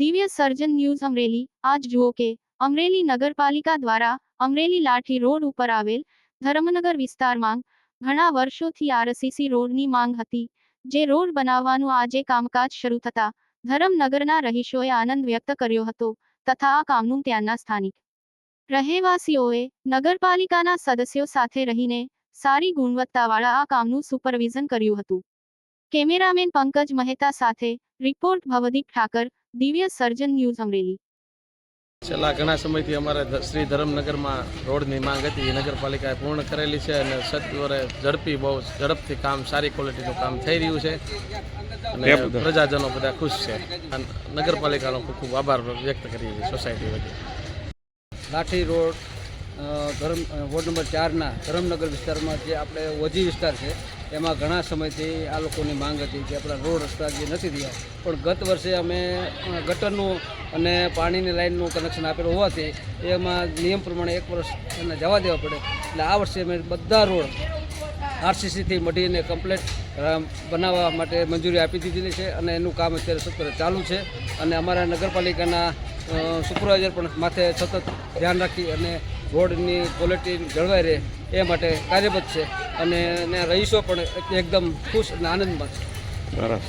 દિવ્ય સર્જન ન્યૂઝ અમરેલી. આજ જુઓ કે અમરેલી નગરપાલિકા દ્વારા અમરેલી લાઠી રોડ ઉપર આવેલ ધર્મનગર વિસ્તારમાં ઘણા વર્ષોથી આરસીસી રોડની માંગ હતી. જે રોડ બનાવવાનું આજે કામકાજ શરૂ થતા ધરમનગરના રહીશોએ આનંદ વ્યક્ત કર્યો હતો તથા આ કામનું ત્યાંના સ્થાનિક રહેવાસીઓએ નગરપાલિકાના સદસ્યો સાથે રહીને સારી ગુણવત્તાવાળા આ કામનું સુપરવિઝન કર્યું હતું. કેમેરામેન પંકજ મહેતા સાથે રિપોર્ટ ભવદીપ ઠાકર દિવ્ય સર્જન ન્યૂઝ અમરેલી. છેલ્લા ઘણા સમયથી અમારે શ્રી ધરમનગરમાં રોડની માંગ હતી. એ નગરપાલિકાએ પૂર્ણ કરેલી છે અને સત્વરે ઝડપી બહુ ઝડપથી કામ સારી ક્વોલિટીનું કામ થઈ રહ્યું છે. અને પ્રજાજનો બધા ખુશ છે. અને નગરપાલિકાનો ખૂબ ખૂબ આભાર વ્યક્ત કરીએ છીએ સોસાયટી વચ્ચે Lathi road Dharam ward number ચારના ધરમનગર વિસ્તારમાં જે આપણે ઓજી વિસ્તાર છે, એમાં ઘણા સમયથી આ લોકોની માંગ હતી કે આપણા રોડ રસ્તા જે નથી થયા પણ ગત વર્ષે અમે ગટરનું અને પાણીની લાઇનનું કનેક્શન આપેલું હોવાથી એમાં નિયમ પ્રમાણે એક વર્ષ એને જવા દેવા પડે. એટલે આ વર્ષે અમે બધા રોડ આરસીસીથી મઢીને કમ્પ્લેટ બનાવવા માટે મંજૂરી આપી દીધેલી છે અને એનું કામ અત્યારે સત્વરે ચાલુ છે. અને અમારા નગરપાલિકાના સુપરવાઇઝર પણ માથે સતત ધ્યાન રાખી અને રોડની ક્વોલિટી જળવાઈ રહે એ માટે કાર્યરત છે અને રહીશો પણ એકદમ ખુશ અને આનંદમાં છે. સરસ.